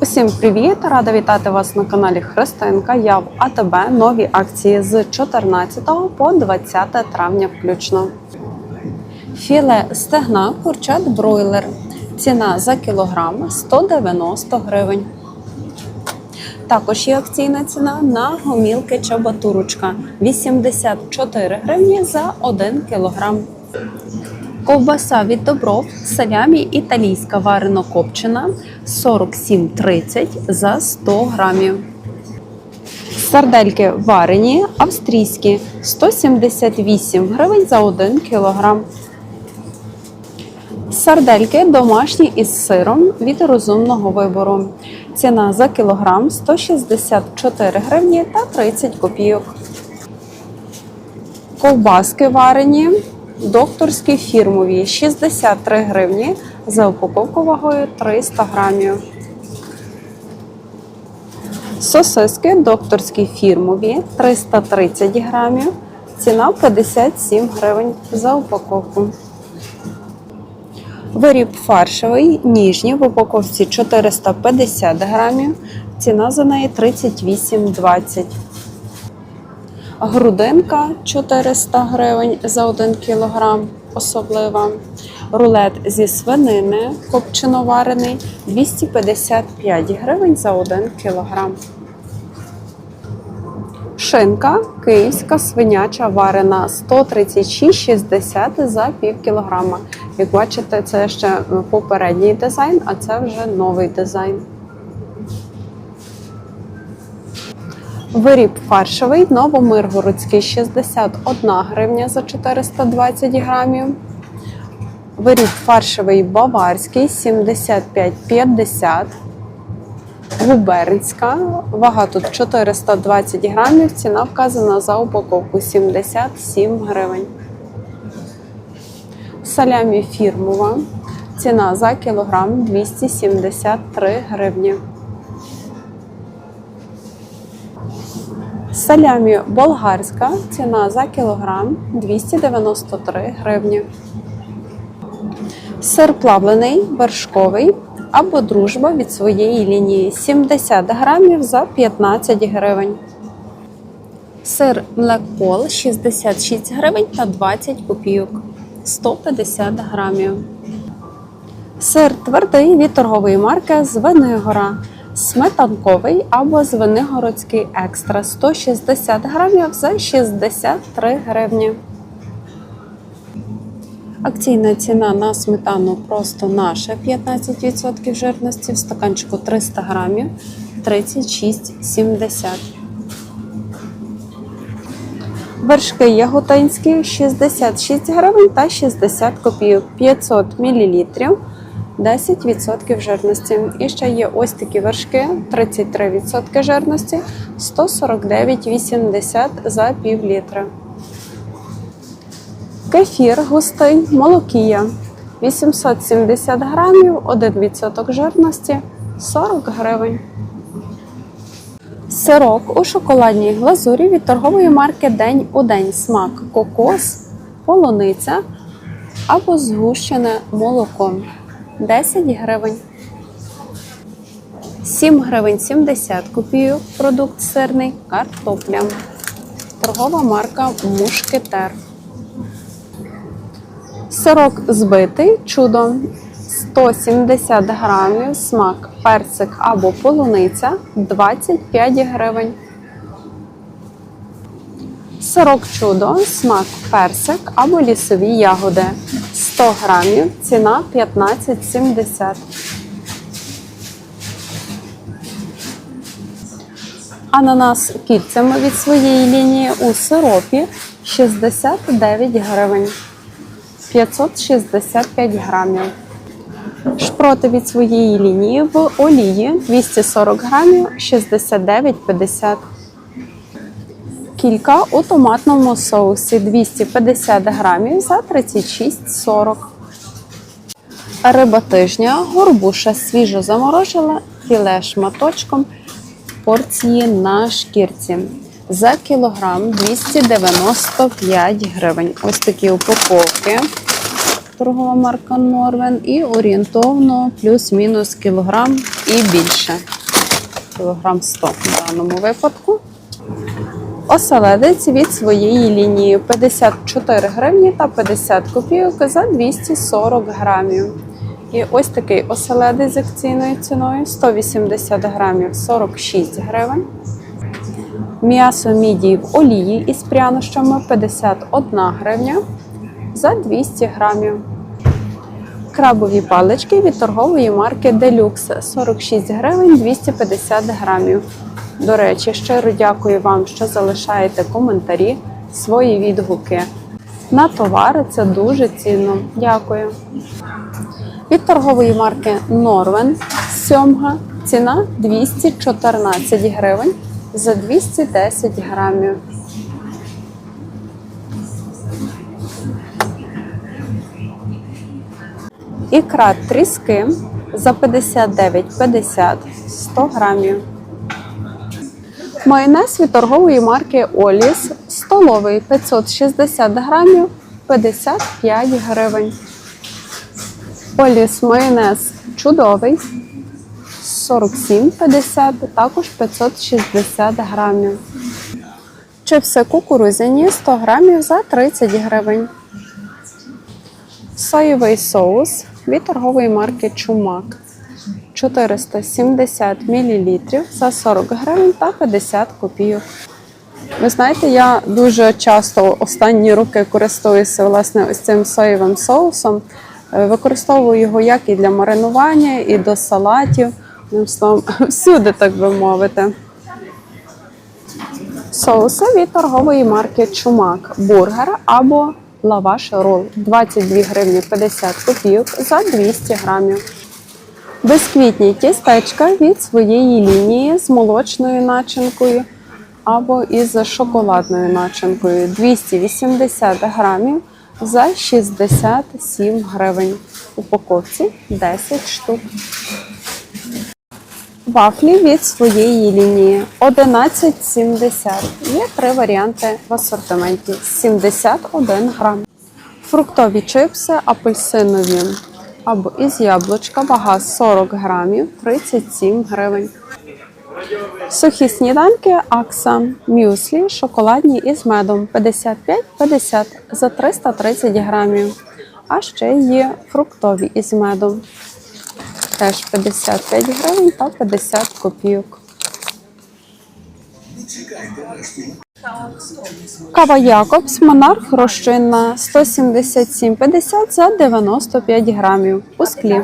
Усім привіт! Рада вітати вас на каналі Христинка. Я в АТБ. Нові акції з 14 по 20 травня включно. Філе стегна курчат бройлер. Ціна за кілограм 190 гривень. Також є акційна ціна на гомілки чабатурочка 84 гривні за 1 кілограм. Ковбаса від добров салямі італійська варено копчена 47,30 за 100 грамів. Сардельки варені австрійські 178 гривень за 1 кілограм. Сардельки домашні із сиром від розумного вибору. Ціна за кілограм 164 гривні та 30 копійок. Ковбаски варені, докторські фірмові 63 гривні за упаковку вагою 300 грамів. Сосиски докторські фірмові 330 грамів. Ціна 57 гривень за упаковку. Виріб фаршевий, ніжній в упаковці 450 грамів. Ціна за неї 38,20. Грудинка 400 гривень за 1 кілограм, особлива. Рулет зі свинини копченоварений 255 гривень за 1 кілограм. Шинка київська свиняча варена 136,60 за пів кілограма. Як бачите, це ще попередній дизайн, а це вже новий дизайн. Виріб фаршовий новомиргородський 61 гривня за 420 грамів. Виріб фаршовий баварський 75,50. Губернська. Вага тут 420 грамів. Ціна вказана за упаковку 77 гривень. Салямі фірмова. Ціна за кілограм 273 гривні. Салямі болгарська. Ціна за кілограм 293 гривні. Сир плавлений вершковий або дружба від своєї лінії 70 грамів за 15 гривень. Сир млекпол 66 гривень та 20 копійок 150 грамів. Сир твердий від торгової марки Звенигора. Сметанковий або Звенигородський екстра 160 грамів за 63 гривні. Акційна ціна на сметану просто наша 15% жирності в стаканчику 300 грамів 36,70. Вершки яготинські 66 гривень та 60 копійок 500 мл 10% жирності. І ще є ось такі вершки 33% жирності 149,80 за пів літра. Кефір густий, молокія 870 грамів, 1% жирності 40 гривень. Сирок у шоколадній глазурі від торгової марки День у день смак кокос, полуниця або згущене молоко 10 гривень. 7 гривень 70 копійок продукт сирний картопля. Торгова марка Мушкетер. Сирок збитий, чудо 170 грамів, смак персик або полуниця 25 гривень. Сирок чудо, смак персик або лісові ягоди 100 грамів, ціна 15,70. Ананас кільцями від своєї лінії у сиропі 69 гривень. 565 грамів. Шпроти від своєї лінії в олії 240 грамів 69,50. Кілька у томатному соусі 250 грамів за 36,40. Риба тижня, горбуша свіжо заморожена, філе шматочком, порції на шкірці. За кілограм 295 гривень. Ось такі упаковки. торгова марка Норвен, і орієнтовно плюс-мінус кілограм і більше. Кілограм 100 в даному випадку. Оселедець від своєї лінії 54 гривні та 50 копійок за 240 грамів. І ось такий оселедець з акційною ціною 180 грамів 46 гривень. М'ясо мідії в олії із прянощами 51 гривня за 200 грамів. Крабові палички від торгової марки Deluxe 46 гривень 250 грамів. До речі, щиро дякую вам, що залишаєте коментарі, свої відгуки. На товари це дуже цінно. Дякую. Від торгової марки Norven сьомга ціна 214 гривень за 210 грамів. Ікра тріски за 59,50 100 грамів. Майонез від торгової марки Оліс столовий 560 грамів 55 гривень. Оліс майонез чудовий 47,50, також 560 грамів. Чипси кукурудзяні 100 грамів за 30 гривень. Соєвий соус від торгової марки Чумак 470 мл за 40 гривень та 50 копійок. Ви знаєте, я дуже часто останні роки користуюся власне ось цим соєвим соусом. Е, Використовую його як і для маринування, і до салатів. Словом, всюди, так би мовити. Соуси від торгової марки Чумак, бургер або лаваш рол 22 гривні 50 копійок за 200 грамів. Безквітні тістечка від своєї лінії з молочною начинкою або із шоколадною начинкою 280 грамів за 67 гривень. Упаковці 10 штук. Вафлі від своєї лінії 11,70. Є три варіанти в асортименті 71 грам. Фруктові чипси апельсинові або із яблучка, вага 40 грамів 37 гривень. Сухі сніданки Акса Мюслі шоколадні із медом 55-50 за 330 грамів. А ще є фруктові із медом. Теж 55 гривень та 50 копійок. Кава Якобс Монарх розчинна 177,50 за 95 грамів у склі.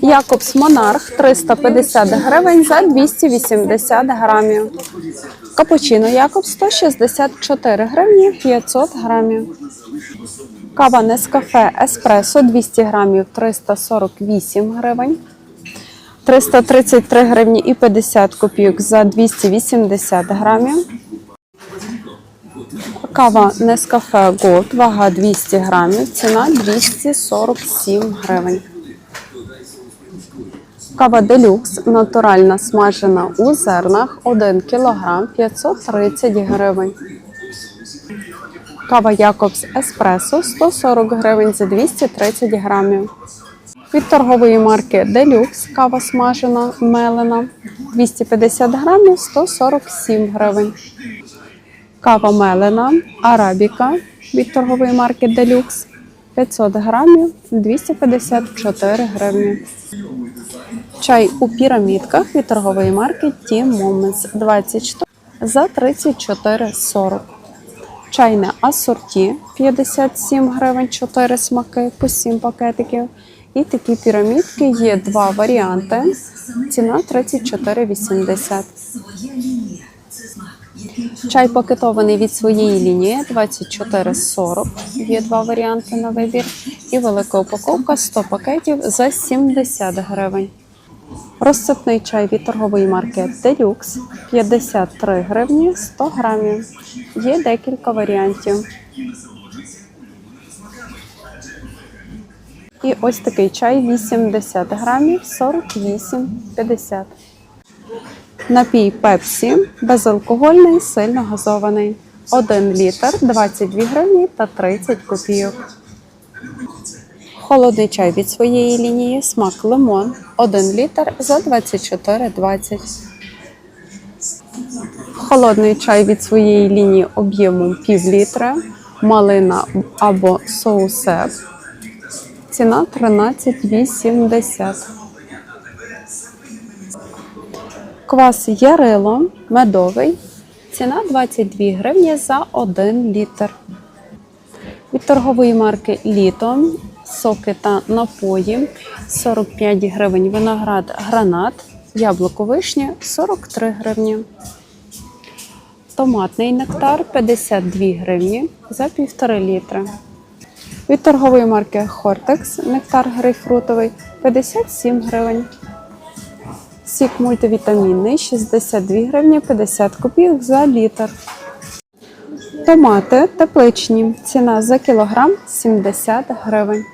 Якобс Монарх 350 гривень за 280 грамів. Капучино Якобс 164 гривні 500 грамів. Кава Нескафе Еспресо 200 грамів 348 гривень. 333 гривні і 50 копійок за 280 грамів. Кава Нескафе Gold, вага 200 грамів, ціна 247 гривень. Кава Делюкс натуральна смажена у зернах 1 кг 530 гривень. Кава Якобс Еспресо 140 гривень за 230 грамів. Від торгової марки Делюкс кава смажена мелена 250 грамів 147 гривень. Кава мелена Арабіка від торгової марки Делюкс 500 грамів 254 гривні. Чай у пірамідках від торгової марки Team Moments 20 штук за 34,40. Чайне асорті 57 гривень 4 смаки по 7 пакетиків. І такі пірамідки є два варіанти. Ціна 34,80. Чай пакетований від своєї лінії 24,40. Є два варіанти на вибір. І велика упаковка 100 пакетів за 70 гривень. Розсипний чай від торгової марки Deluxe 53 гривні 100 грамів. Є декілька варіантів. І ось такий чай 80 грамів 48,50. Напій Пепсі безалкогольний, сильно газований. 1 літр 22 гривні та 30 копійок. Холодний чай від своєї лінії, смак лимон, 1 літр за 24,20. Холодний чай від своєї лінії об'ємом пів літра, малина або соусеп. Ціна 13,80. Квас Ярило медовий. Ціна 22 гривні за 1 літр. Від торгової марки Літо соки та напої 45 гривень. Виноград гранат, яблуко вишня 43 гривні. Томатний нектар 52 гривні за 1,5 літра. Від торгової марки Хортекс нектар грейпфрутовий 57 гривень. Сік мультивітамінний 62 гривні 50 копійок за літр. Томати тепличні. Ціна за кілограм 70 гривень.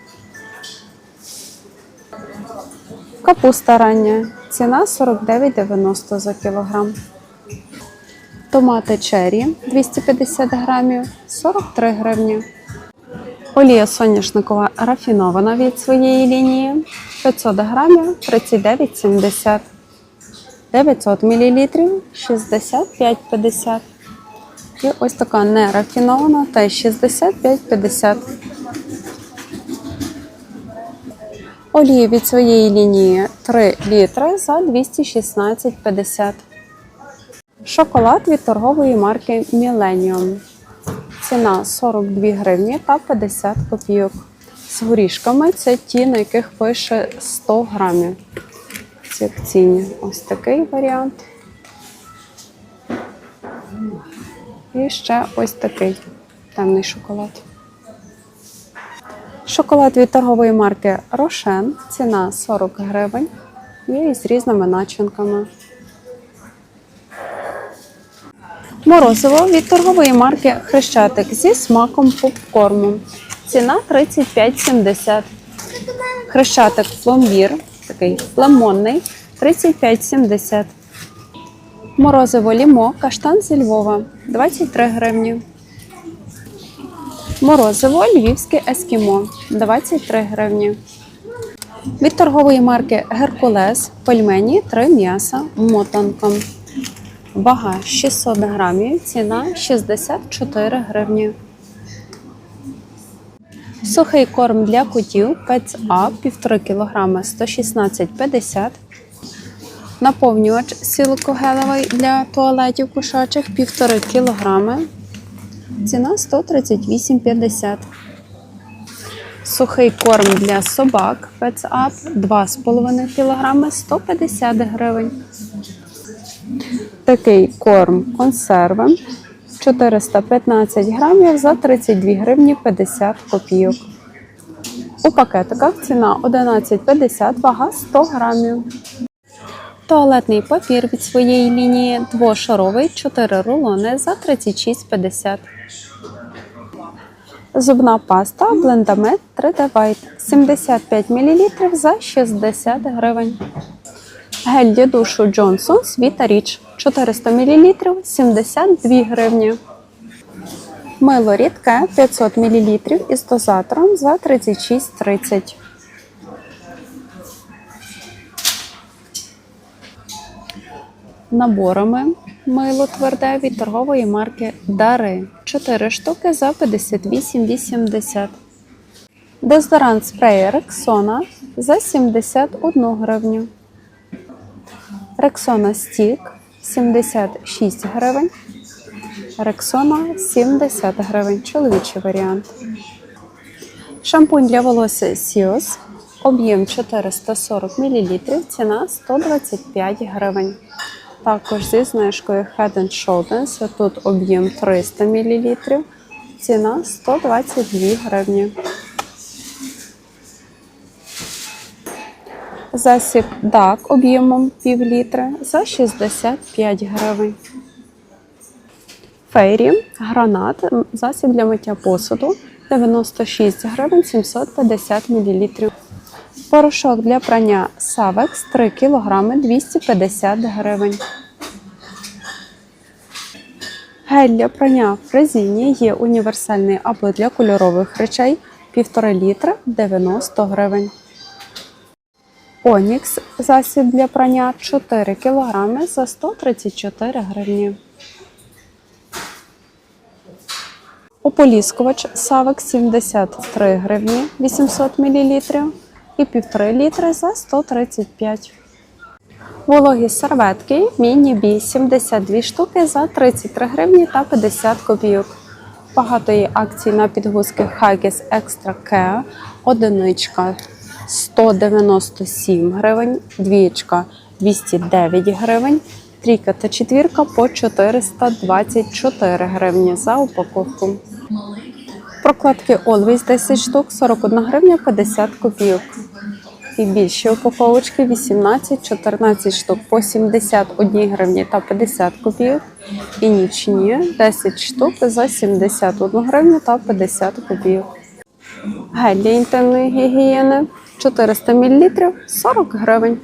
Капуста рання. Ціна 49,90 за кілограм. Томати черрі 250 грамів 43 гривні. Олія соняшникова рафінована від своєї лінії 500 грамів 39,70. 900 мл 65,50. І ось така нерафінована теж 65,50. Олії від своєї лінії 3 літри за 216,50. Шоколад від торгової марки Millennium. Ціна 42 гривні та 50 копійок. З горішками це ті, на яких пише 100 грамів. Ці акційні. Ось такий варіант. І ще ось такий темний шоколад. Шоколад від торгової марки Рошен. Ціна 40 гривень. Є із різними начинками. Морозиво від торгової марки Хрещатик зі смаком попкорму. Ціна 35,70. Хрещатик пломбір, такий лимонний, 35,70. Морозиво лімо, каштан зі Львова 23 гривні. Морозиво львівське ескімо 23 гривні. Від торгової марки Геркулес пельмені 3 м'яса мотанком. Вага 600 грамів, ціна 64 гривні. Сухий корм для котів Up 1,5 кг 116,50 Наповнювач силикогелевий для туалетів кошачих 1,5 кг. Ціна 138,50. Сухий корм для собак Up 2,5 кг 150 гривень. Такий корм консерви 415 грамів за 32 гривні 50 копійок. У пакетиках ціна 11,50, вага 100 грамів. Туалетний папір від своєї лінії двошаровий 4 рулони за 36,50. Зубна паста Blendamет 3D White 75 мл за 60 гривень. Гель для душу Johnson's Vita Rich 400 мл 72 гривні. Мило рідке 500 мл із дозатором за 36,30. Наборами мило тверде від торгової марки Дари 4 штуки за 58,80. Дезодорант спрей Рексона за 71 гривню. Рексона Стік 76 гривень. Рексона 70 гривень. Чоловічий варіант. Шампунь для волосся Сіос. Об'єм 440 мл. Ціна 125 гривень. Також зі знижкою Head and Shoulders. Тут об'єм 300 мл. Ціна 122 гривні. Засіб DAC об'ємом пів літра за 65 гривень. Фейрі гранат засіб для миття посуду 96 гривень 750 мл. Порошок для прання Савекс 3 кг 250 гривень. Гель для прання Фрезіні є універсальний або для кольорових речей 1,5 літри 90 гривень. Онікс засіб для прання 4 кг за 134 гривні. Ополіскувач Савек 73 гривні 800 мл і 1,5 літри за 135 Вологі серветки Міні Бі 72 штуки за 33 гривні та 50 копійок. Багато є акцій на підгузки Haggis Extra Care. Одиничка 197 гривень, двієчка 209 гривень, трійка та четвірка по 424 гривні за упаковку. Прокладки Always 10 штук 41 гривня 50 копійок. І більші упаковочки 18-14 штук по 71 гривні та 50 копійок. І нічні 10 штук за 71 гривню та 50 копійок. Гель для інтимної гігієни 400 мл 40 гривень.